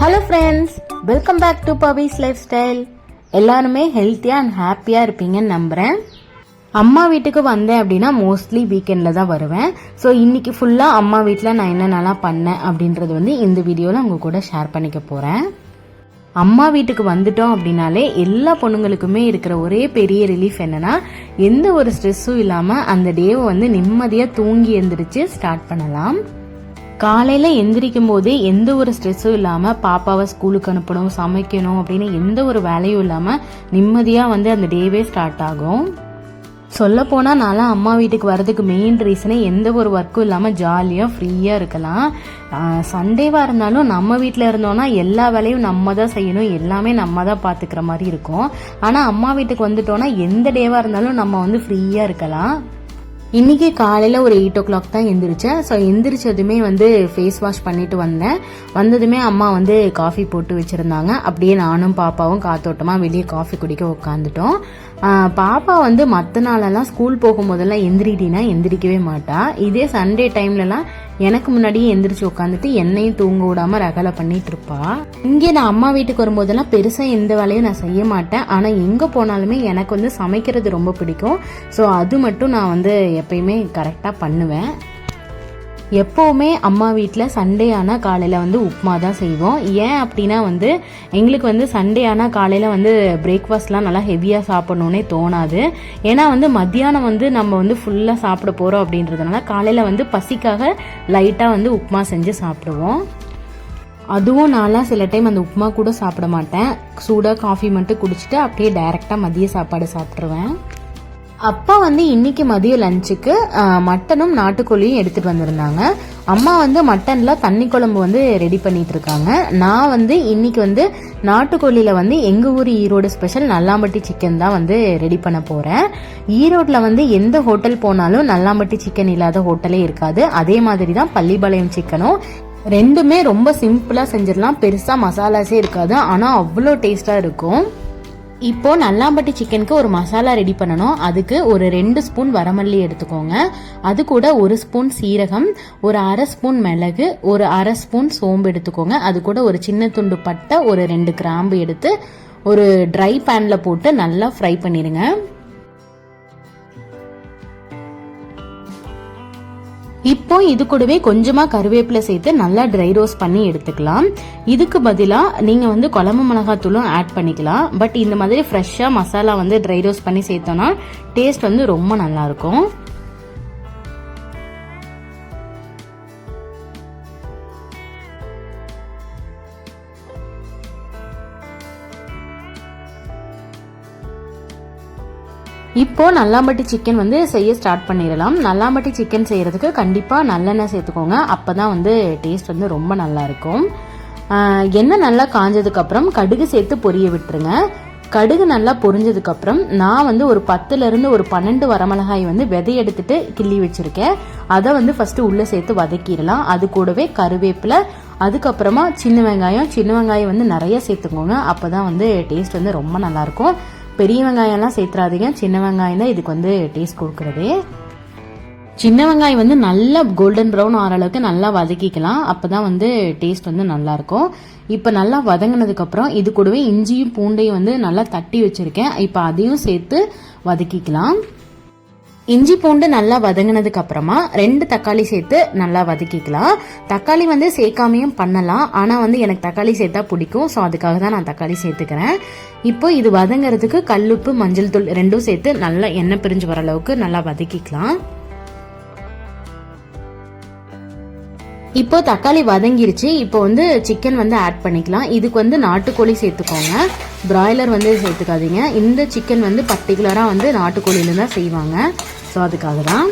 Hello friends welcome back to Pavi's lifestyle எல்லாருமே ஹெல்த்தியாக and ஹாப்பியாக இருப்பீங்கன்னு நம்புகிறேன் அம்மா வீட்டுக்கு வந்தேன் அப்படின்னா மோஸ்ட்லி வீக்கெண்டில் தான் வருவேன். ஸோ இன்றைக்கி ஃபுல்லாக அம்மா வீட்டில் நான் என்னென்னலாம் பண்ணேன் அப்படின்றது வந்து இந்த வீடியோவில் உங்கள் கூட ஷேர் பண்ணிக்க போகிறேன் அம்மா வீட்டுக்கு வந்துட்டோம் அப்படின்னாலே எல்லா பொண்ணுங்களுக்குமே இருக்கிற ஒரே பெரிய ரிலீஃப் என்னென்னா எந்த ஒரு ஸ்ட்ரெஸ்ஸும் இல்லாமல் அந்த டேவை வந்து நிம்மதியாக தூங்கி எழுந்திரிச்சு ஸ்டார்ட் பண்ணலாம். காலையில் எந்திரிக்கும் போதே எந்த ஒரு ஸ்ட்ரெஸ்ஸும் இல்லாமல் பாப்பாவை ஸ்கூலுக்கு அனுப்பணும் சமைக்கணும் அப்படின்னு எந்த ஒரு வேலையும் இல்லாமல் நிம்மதியாக வந்து அந்த டேவே ஸ்டார்ட் ஆகும். சொல்ல போனால் நான்லாம் அம்மா வீட்டுக்கு வரதுக்கு மெயின் ரீசனே எந்த ஒரு ஒர்க்கும் இல்லாமல் ஜாலியாக ஃப்ரீயாக இருக்கலாம். சண்டேவாக இருந்தாலும் நம்ம வீட்டில் இருந்தோன்னா எல்லா வேலையும் நம்ம தான் செய்யணும் எல்லாமே நம்ம தான் பார்த்துக்கிற மாதிரி இருக்கும். ஆனால் அம்மா வீட்டுக்கு வந்துட்டோன்னா எந்த டேவாக இருந்தாலும் நம்ம வந்து ஃப்ரீயாக இருக்கலாம். இன்றைக்கி காலையில் ஒரு எயிட் ஓ கிளாக் தான் எந்திரிச்சேன். ஸோ எந்திரிச்சதுமே வந்து ஃபேஸ் வாஷ் பண்ணிட்டு வந்தேன். வந்ததுமே அம்மா வந்து காஃபி போட்டு வச்சுருந்தாங்க. அப்படியே நானும் பாப்பாவும் காத்தோட்டமாக வெளியே காஃபி குடிக்க உட்காந்துட்டோம் பாப்பா வந்து மற்ற நாளெல்லாம் ஸ்கூல் போகும்போதெல்லாம் எந்திரிட்டினா எந்திரிக்கவே மாட்டா. இதே சண்டே டைம்லலாம் எனக்கு முன்னாடியே எந்திரிச்சு உட்காந்துட்டு என்னையும் தூங்க விடாம ரகலை பண்ணிட்டு இருப்பா. இங்கே நான் அம்மா வீட்டுக்கு வரும்போதெல்லாம் பெருசா எந்த வேலையும் நான் செய்ய மாட்டேன். ஆனா எங்க போனாலுமே எனக்கு வந்து சமைக்கிறது ரொம்ப பிடிக்கும். ஸோ அது மட்டும் நான் வந்து எப்பயுமே கரெக்டா பண்ணுவேன். எப்போவுமே அம்மா வீட்டில் சண்டே ஆனால் காலையில் வந்து உப்புமா தான் செய்வோம். ஏன் அப்படின்னா வந்து எங்களுக்கு வந்து சண்டே ஆனால் காலையில் வந்து பிரேக்ஃபாஸ்ட்லாம் நல்லா ஹெவியாக சாப்பிட்ணுன்னே தோணாது. ஏன்னா வந்து மத்தியானம் வந்து நம்ம வந்து ஃபுல்லாக சாப்பிட போகிறோம் அப்படின்றதுனால காலையில் வந்து பசிக்காக லைட்டாக வந்து உப்புமா செஞ்சு சாப்பிடுவோம். அதுவும் நான்லாம் சில டைம் அந்த உப்புமா கூட சாப்பிட மாட்டேன். சூடாக காஃபி மட்டும் குடிச்சிட்டு அப்படியே டைரெக்டாக மதிய சாப்பாடு சாப்பிட்ருவேன் அப்பா வந்து இன்னைக்கு மதிய லஞ்சுக்கு மட்டனும் நாட்டுக்கோழியும் எடுத்துட்டு வந்திருந்தாங்க. அம்மா வந்து மட்டன்ல தண்ணி குழம்பு வந்து ரெடி பண்ணிட்டு இருக்காங்க. நான் வந்து இன்னைக்கு வந்து நாட்டுக்கோழியில வந்து எங்க ஊர் ஈரோடு ஸ்பெஷல் நல்லாம்பட்டி சிக்கன் தான் வந்து ரெடி பண்ண போறேன். ஈரோட்ல வந்து எந்த ஹோட்டல் போனாலும் நல்லாம்பட்டி சிக்கன் இல்லாத ஹோட்டலே இருக்காது. அதே மாதிரி தான் பள்ளிபாளையம் சிக்கனும் ரெண்டுமே ரொம்ப சிம்பிளா செஞ்சிடலாம். பெருசா மசாலாஸே இருக்காது. ஆனா அவ்வளோ டேஸ்டா இருக்கும். இப்போ நல்லாம்பட்டி சிக்கனுக்கு ஒரு மசாலா ரெடி பண்ணணும். அதுக்கு ஒரு ரெண்டு ஸ்பூன் வரமல்லி எடுத்துக்கோங்க. அது கூட ஒரு ஸ்பூன் சீரகம் ஒரு அரை ஸ்பூன் மிளகு ஒரு அரை ஸ்பூன் சோம்பு எடுத்துக்கோங்க. அது கூட ஒரு சின்ன துண்டு பட்டை ஒரு ரெண்டு கிராம்பு எடுத்து ஒரு ட்ரை பேனில் போட்டு நல்லா ஃப்ரை பண்ணிடுங்க. இப்போ இது கூடவே கொஞ்சமா கருவேப்பிலை சேர்த்து நல்லா ட்ரை ரோஸ்ட் பண்ணி எடுத்துக்கலாம். இதுக்கு பதிலாக நீங்க வந்து குழம்பு மிளகாத்தூளும் ஆட் பண்ணிக்கலாம். பட் இந்த மாதிரி ஃப்ரெஷ்ஷாக மசாலா வந்து ட்ரை ரோஸ்ட் பண்ணி சேர்த்தோம்னா டேஸ்ட் வந்து ரொம்ப நல்லா இருக்கும். இப்போ நல்லாம்பட்டி சிக்கன் வந்து செய்ய ஸ்டார்ட் பண்ணிடலாம். நல்லாம்பட்டி சிக்கன் செய்கிறதுக்கு கண்டிப்பாக நல்லெண்ணெய் சேர்த்துக்கோங்க. அப்போ தான் வந்து டேஸ்ட் வந்து ரொம்ப நல்லாயிருக்கும் எண்ணெய் நல்லா காஞ்சதுக்கப்புறம் கடுகு சேர்த்து பொரிய விட்டுருங்க. கடுகு நல்லா பொரிஞ்சதுக்கப்புறம் நான் வந்து ஒரு பத்துலேருந்து ஒரு பன்னெண்டு வரமிளகாய் வந்து விதை எடுத்துட்டு கிள்ளி வச்சுருக்கேன். அதை வந்து ஃபஸ்ட்டு உள்ளே சேர்த்து வதக்கிடலாம். அது கூடவே கருவேப்பிலை அதுக்கப்புறமா சின்ன வெங்காயம் சின்ன வெங்காயம் வந்து நிறைய சேர்த்துக்கோங்க. அப்போ தான் வந்து டேஸ்ட் வந்து ரொம்ப நல்லாயிருக்கும் பெரிய வெங்காயம்லாம் சேர்த்துறாதீங்க. சின்ன வெங்காயம் தான் இதுக்கு வந்து டேஸ்ட் கொடுக்குறது. சின்ன வெங்காயம் வந்து நல்லா கோல்டன் ப்ரௌன் ஆகிற அளவுக்கு நல்லா வதக்கிக்கலாம். அப்போ தான் வந்து டேஸ்ட் வந்து நல்லாயிருக்கும் இப்போ நல்லா வதங்கினதுக்கப்புறம் இது கூடவே இஞ்சியும் பூண்டையும் வந்து நல்லா தட்டி வச்சுருக்கேன். இப்போ அதையும் சேர்த்து வதக்கிக்கலாம். இஞ்சி பூண்டு நல்லா வதங்கினதுக்கு அப்புறமா ரெண்டு தக்காளி சேர்த்து நல்லா வதக்கிக்கலாம். தக்காளி வந்து சேர்க்காமையும் பண்ணலாம். ஆனால் வந்து எனக்கு தக்காளி சேர்த்தா பிடிக்கும். ஸோ அதுக்காக தான் நான் தக்காளி சேர்த்துக்கிறேன். இப்போ இது வதங்கிறதுக்கு கல்லுப்பு மஞ்சள் தூள் ரெண்டும் சேர்த்து நல்லா எண்ணெய் பிரிஞ்சு வர அளவுக்கு நல்லா வதக்கிக்கலாம். இப்போ தக்காளி வதங்கிருச்சு. இப்போ வந்து சிக்கன் வந்து ஆட் பண்ணிக்கலாம். இதுக்கு வந்து நாட்டுக்கோழி சேர்த்துக்கோங்க. பிராய்லர் வந்து சேர்த்துக்காதீங்க. இந்த சிக்கன் வந்து பர்டிகுலராக வந்து நாட்டுக்கோழியில தான் செய்வாங்க. ஸோ அதுக்காக தான்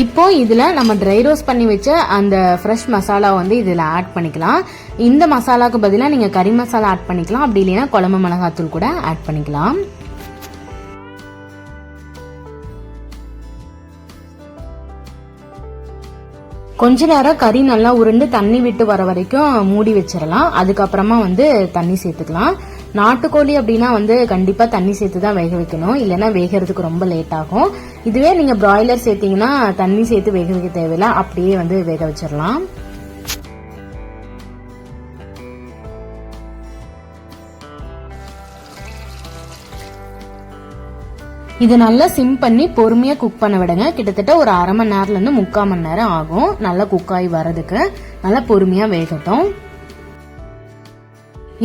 இப்போ இதில் நம்ம ட்ரை ரோஸ் பண்ணி வச்ச அந்த ஃப்ரெஷ் மசாலா வந்து இதில் ஆட் பண்ணிக்கலாம். இந்த மசாலாவுக்கு பதிலாக நீங்கள் கறி மசாலா ஆட் பண்ணிக்கலாம். அப்படி இல்லைன்னா குழம்பு மிளகாத்தூள் கூட ஆட் பண்ணிக்கலாம். கொஞ்ச நேரம் கறி நல்லா உருண்டு தண்ணி விட்டு வர வரைக்கும் மூடி வச்சிடலாம். அதுக்கப்புறமா வந்து தண்ணி சேர்த்துக்கலாம். நாட்டுக்கோழி அப்படின்னா வந்து கண்டிப்பாக தண்ணி சேர்த்து தான் வேக வைக்கணும். இல்லைன்னா வேகிறதுக்கு ரொம்ப லேட் ஆகும். இதுவே நீங்கள் பிராய்லர் சேர்த்தீங்கன்னா தண்ணி சேர்த்து வேக வைக்க தேவையில்லை. அப்படியே வந்து வேக வச்சிடலாம். இதை நல்லா சிம் பண்ணி பொறுமையாக குக் பண்ண விடுங்க. கிட்டத்தட்ட ஒரு அரை மணி நேரம்ல முக்கால் மணி நேரம் ஆகும். நல்லா குக் ஆகி வர்றதுக்கு. நல்லா பொறுமையாக வேகட்டும்.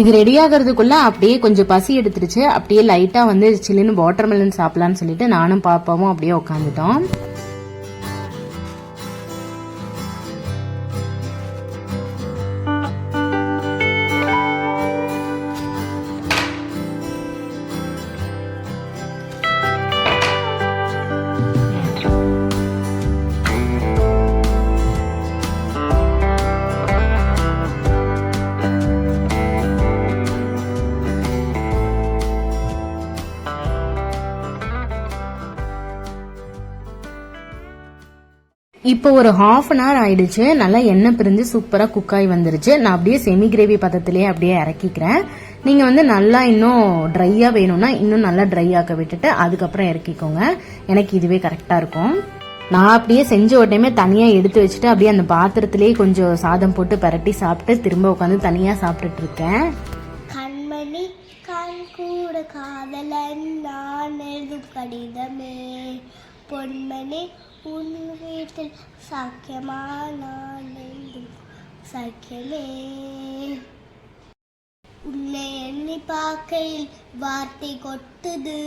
இது ரெடி ஆகிறதுக்குள்ள அப்படியே கொஞ்சம் பசி எடுத்துருச்சு. அப்படியே லைட்டா வந்து சில்லுன்னு வாட்டர்மெலன் சாப்பிடலான்னு சொல்லிட்டு நானும் பாப்பாவும் அப்படியே உட்காந்துட்டோம் இப்போ ஒரு ஹாஃப் அன் ஹவர் ஆயிடுச்சு. நல்லா எண்ணெய் பிரிஞ்சு சூப்பராக குக் ஆகி வந்துருச்சு. நான் அப்படியே செமி கிரேவி பதத்திலேயே அப்படியே இறக்கிக்கிறேன். நீங்கள் வந்து நல்லா இன்னும் ட்ரையாக வேணும்னா இன்னும் நல்லா ட்ரை ஆக்க விட்டுட்டு அதுக்கப்புறம் இறக்கிக்கோங்க. எனக்கு இதுவே கரெக்டாக இருக்கும். நான் அப்படியே செஞ்ச உடனே தனியாக எடுத்து வச்சுட்டு அப்படியே அந்த பாத்திரத்திலேயே கொஞ்சம் சாதம் போட்டு பரட்டி சாப்பிட்டு திரும்ப உட்காந்து தனியாக சாப்பிட்டுட்டு இருக்கேன். கண்மணி கண் கூட காதலன் நான் எழுதும் கடிதமே. பொன்மணி உன் வீட்டில் சாக்கியமா நான் சாக்கியமே உன்னை எண்ணி பார்க்கையில் வார்த்தை கொட்டுது.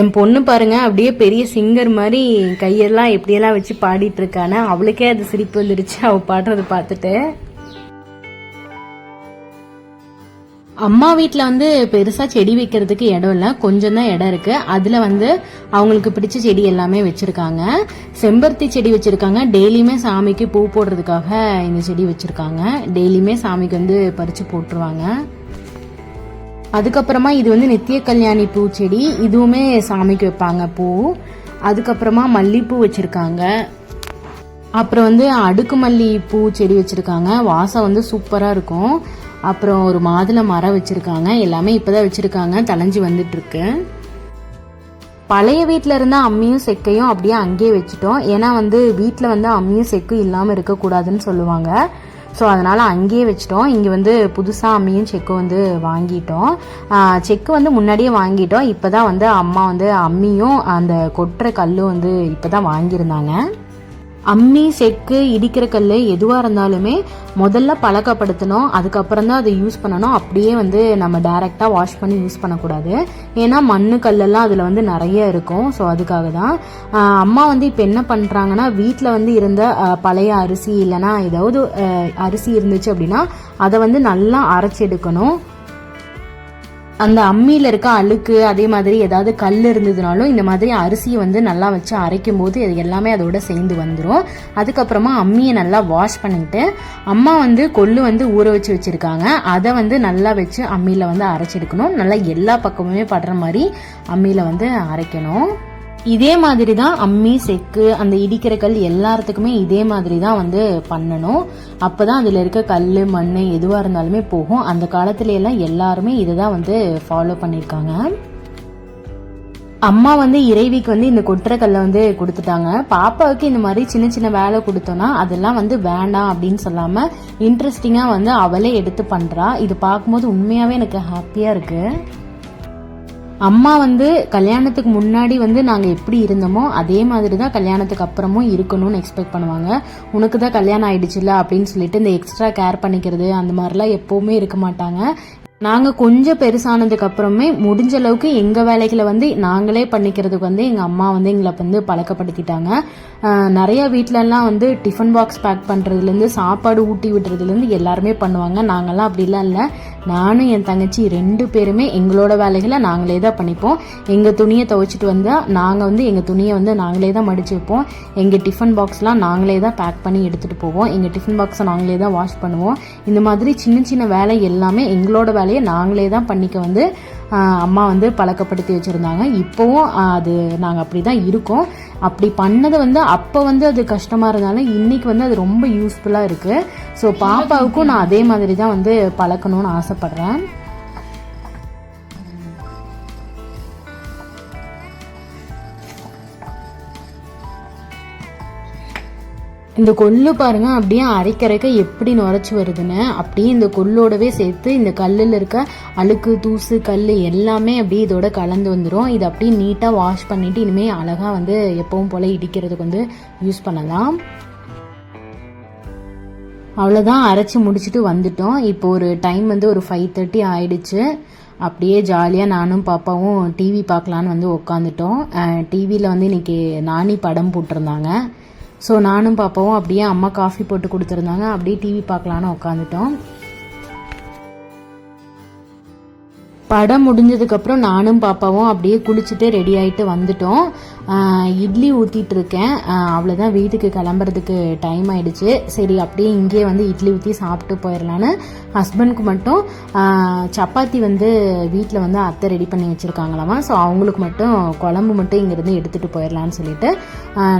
என் பொண்ணு பாருங்க அப்படியே பெரிய சிங்கர் மாதிரி கையெல்லாம் எப்படியெல்லாம் வச்சு பாடிட்டு இருக்கானே அவளுக்கே அது சிரிப்பு வந்துருச்சு. அவள் பாடுறது பார்த்துட்டு. அம்மா வீட்டில் வந்து பெருசாக செடி வைக்கிறதுக்கு இடம் இல்லை. கொஞ்சம் தான் இடம் இருக்குது அதில் வந்து அவங்களுக்கு பிடிச்ச செடி எல்லாமே வச்சுருக்காங்க. செம்பருத்தி செடி வச்சுருக்காங்க. டெய்லியுமே சாமிக்கு பூ போடுறதுக்காக இந்த செடி வச்சுருக்காங்க. டெய்லியுமே சாமிக்கு வந்து பறிச்சு போட்டுருவாங்க. அதுக்கப்புறமா இது வந்து நித்திய கல்யாணி பூச்செடி இதுவுமே சாமிக்கு வைப்பாங்க பூ. அதுக்கப்புறமா மல்லிப்பூ வச்சுருக்காங்க. அப்புறம் வந்து அடுக்குமல்லி பூ செடி வச்சுருக்காங்க. வாசம் வந்து சூப்பராக இருக்கும். அப்புறம் ஒரு மாதுளை மரம் வச்சுருக்காங்க. எல்லாமே இப்போ தான் தளைஞ்சு தலைஞ்சி இருக்கு பழைய வீட்டில் இருந்த அம்மியும் செக்கையும் அப்படியே அங்கேயே வச்சுட்டோம். ஏன்னா வந்து வீட்டில் வந்து அம்மியும் செக்கும் இல்லாமல் இருக்கக்கூடாதுன்னு சொல்லுவாங்க. ஸோ அதனால் அங்கேயே வச்சிட்டோம். இங்கே வந்து புதுசாக அம்மியும் செக்கு வந்து வாங்கிட்டோம். செக்கு வந்து முன்னாடியே வாங்கிட்டோம். இப்போ தான் வந்து அம்மா வந்து அம்மியும் அந்த கொட்டுற கல்லும் வந்து இப்போ தான் வாங்கியிருந்தாங்க. அம்மி செக்கு இடிக்கிற கல் எதுவாக இருந்தாலுமே முதல்ல பழக்கப்படுத்தணும். அதுக்கப்புறம் தான் அதை யூஸ் பண்ணணும். அப்படியே வந்து நம்ம டைரெக்டாக வாஷ் பண்ணி யூஸ் பண்ணக்கூடாது. ஏன்னா மண் கல்லெல்லாம் அதில் வந்து நிறைய இருக்கும். ஸோ அதுக்காக தான் அம்மா வந்து இப்போ என்ன பண்ணுறாங்கன்னா வீட்டில் வந்து இருந்த பழைய அரிசி இல்லைன்னா ஏதாவது அரிசி இருந்துச்சு அப்படின்னா அதை வந்து நல்லா அரைச்சி எடுக்கணும். அந்த அம்மியில் இருக்க அழுக்கு அதே மாதிரி ஏதாவது கல் இருந்ததுனாலும் இந்த மாதிரி அரிசியை வந்து நல்லா வச்சு அரைக்கும் போது இது எல்லாமே அதோட சேர்ந்து வந்துடும் அதுக்கப்புறமா அம்மியை நல்லா வாஷ் பண்ணிட்டு அம்மா வந்து கொள்ளு வந்து ஊற வச்சு வச்சுருக்காங்க. அதை வந்து நல்லா வச்சு அம்மியில் வந்து அரைச்செடுக்கணும் நல்லா எல்லா பக்கமுமே படுற மாதிரி அம்மியில் வந்து அரைக்கணும். இதே மாதிரி தான் அம்மி செக்கு அந்த இடிக்கிற கல் எல்லாத்துக்குமே இதே மாதிரி தான் வந்து பண்ணணும். அப்பதான் அதில் இருக்க கல் மண் எதுவாக இருந்தாலுமே போகும். அந்த காலத்துல எல்லாம் எல்லாருமே இதை தான் வந்து ஃபாலோ பண்ணியிருக்காங்க அம்மா வந்து இறைவிக்கு வந்து இந்த கொட்டுற கல்லை வந்து கொடுத்துட்டாங்க. பாப்பாவுக்கு இந்த மாதிரி சின்ன சின்ன வேலை கொடுத்தோன்னா அதெல்லாம் வந்து வேண்டாம் அப்படின்னு சொல்லாம இன்ட்ரெஸ்டிங்கா வந்து அவளே எடுத்து பண்றா. இது பார்க்கும்போது உண்மையாவே எனக்கு ஹாப்பியா இருக்கு. அம்மா வந்து கல்யாணத்துக்கு முன்னாடி வந்து நாங்கள் எப்படி இருந்தோமோ அதே மாதிரி தான் கல்யாணத்துக்கு அப்புறமும் இருக்கணும்னு எக்ஸ்பெக்ட் பண்ணுவாங்க. உனக்கு தான் கல்யாணம் ஆயிடுச்சுல அப்படின்னு சொல்லிட்டு இந்த எக்ஸ்ட்ரா கேர் பண்ணிக்கிறது அந்த மாதிரிலாம் எப்போவுமே இருக்க மாட்டாங்க. நாங்கள் கொஞ்சம் பெருசானதுக்கு அப்புறமே முடிஞ்ச அளவுக்கு எங்கள் வேலைகளை வந்து நாங்களே பண்ணிக்கிறதுக்கு வந்து எங்கள் அம்மா வந்து எங்களை வந்து பழக்கப்படுத்திட்டாங்க. நிறைய வீட்டிலலாம் வந்து டிஃபன் பாக்ஸ் பேக் பண்ணுறதுலேருந்து சாப்பாடு ஊட்டி விடுறதுலேருந்து எல்லாருமே பண்ணுவாங்க. நாங்கள்லாம் அப்படிலாம் இல்லை. நானும் என் தங்கச்சி ரெண்டு பேருமே எங்களோட வேலைகளை நாங்களே தான் பண்ணிப்போம். எங்கள் துணியை துவைச்சிட்டு வந்தால் நாங்கள் வந்து எங்கள் துணியை வந்து நாங்களே தான் மடிச்சு வைப்போம். எங்கள் டிஃபன் பாக்ஸ்லாம் நாங்களே தான் பேக் பண்ணி எடுத்துகிட்டு போவோம். எங்கள் டிஃபன் பாக்ஸை நாங்களே தான் வாஷ் பண்ணுவோம். இந்த மாதிரி சின்ன சின்ன வேலை எல்லாமே எங்களோட வேலை வேலையை நாங்களே தான் பண்ணிக்க வந்து அம்மா வந்து பழக்கப்படுத்தி வச்சுருந்தாங்க. இப்போவும் அது நாங்கள் அப்படி தான் இருக்கோம். அப்படி பண்ணது வந்து அப்போ வந்து அது கஷ்டமாக இருந்தாலும் இன்னைக்கு வந்து அது ரொம்ப யூஸ்ஃபுல்லாக இருக்குது ஸோ பாப்பாவுக்கும் நான் அதே மாதிரி தான் வந்து பழக்கணும்னு ஆசைப்பட்றேன். இந்த கொள்ளு பாருங்க அப்படியே அரைக்கரைக்க எப்படி நுரைச்சி வருதுன்னு அப்படியே இந்த கொள்ளோடவே சேர்த்து இந்த கல்லில் இருக்க அழுக்கு தூசு கல் எல்லாமே அப்படியே இதோட கலந்து வந்துடும் இது அப்படியே நீட்டாக வாஷ் பண்ணிட்டு இனிமேல் அழகாக வந்து எப்பவும் போல் இடிக்கிறதுக்கு வந்து யூஸ் பண்ணலாம். அவ்வளோதான் அரைச்சி முடிச்சுட்டு வந்துட்டோம். இப்போ ஒரு டைம் வந்து ஒரு ஃபைவ் தேர்ட்டி ஆயிடுச்சு. அப்படியே ஜாலியாக நானும் பாப்பாவும் டிவி பார்க்கலான்னு வந்து உட்காந்துட்டோம் டிவியில் வந்து இன்னைக்கு நானி படம் போட்டிருந்தாங்க. ஸோ நானும் பாப்பாவும் அப்படியே அம்மா காஃபி போட்டு கொடுத்துருந்தாங்க. அப்படியே டிவி பார்க்கலான்னு உட்காந்துட்டோம் படம் முடிஞ்சதுக்கப்புறம் நானும் பாப்பாவும் அப்படியே குளிச்சுட்டு ரெடி ஆகிட்டு வந்துட்டோம். இட்லி ஊற்றிட்டு இருக்கேன் அவ்வளோதான் வீட்டுக்கு கிளம்புறதுக்கு டைம் ஆயிடுச்சு. சரி அப்படியே இங்கேயே வந்து இட்லி ஊற்றி சாப்பிட்டு போயிடலான்னு ஹஸ்பண்ட்க்கு மட்டும் சப்பாத்தி வந்து வீட்டில் வந்து அத்தை ரெடி பண்ணி வச்சுருக்காங்களாமா? ஸோ அவங்களுக்கு மட்டும் குழம்பு மட்டும் இங்கேருந்து எடுத்துகிட்டு போயிடலான்னு சொல்லிட்டு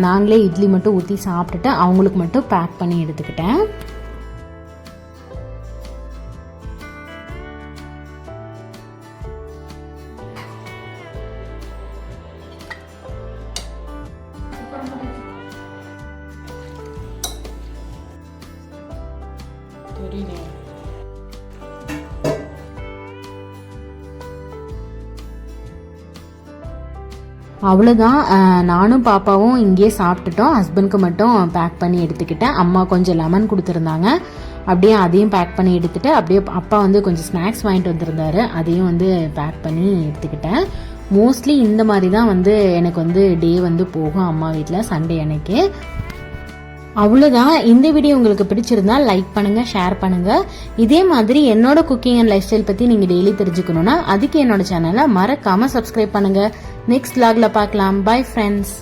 நாங்களே இட்லி மட்டும் ஊற்றி சாப்பிட்டுட்டு அவங்களுக்கு மட்டும் பேக் பண்ணி எடுத்துக்கிட்டேன். அவ்வளோதான் நானும் பாப்பாவும் இங்கேயே சாப்பிட்டுட்டோம். ஹஸ்பண்ட்க்கு மட்டும் பேக் பண்ணி எடுத்துக்கிட்டேன். அம்மா கொஞ்சம் லெமன் கொடுத்துருந்தாங்க. அப்படியே அதையும் பேக் பண்ணி எடுத்துட்டு அப்படியே அப்பா வந்து கொஞ்சம் ஸ்நாக்ஸ் வாங்கிட்டு வந்திருந்தாரு. அதையும் வந்து பேக் பண்ணி எடுத்துக்கிட்டேன். மோஸ்ட்லி இந்த மாதிரி தான் வந்து எனக்கு வந்து டே வந்து போகும் அம்மா வீட்டில் சண்டே அன்னைக்கு. அவ்வளோதான் இந்த வீடியோ உங்களுக்கு பிடிச்சிருந்தா லைக் பண்ணுங்கள் ஷேர் பண்ணுங்கள் இதே மாதிரி என்னோட குக்கிங் அண்ட் லைஃப் ஸ்டைல் பற்றி நீங்கள் டெய்லி தெரிஞ்சுக்கணுன்னா அதுக்கு என்னோட சேனலை மறக்காமல் சப்ஸ்கிரைப் பண்ணுங்கள் நெக்ஸ்ட் லாக்ல பார்க்கலாம். Bye friends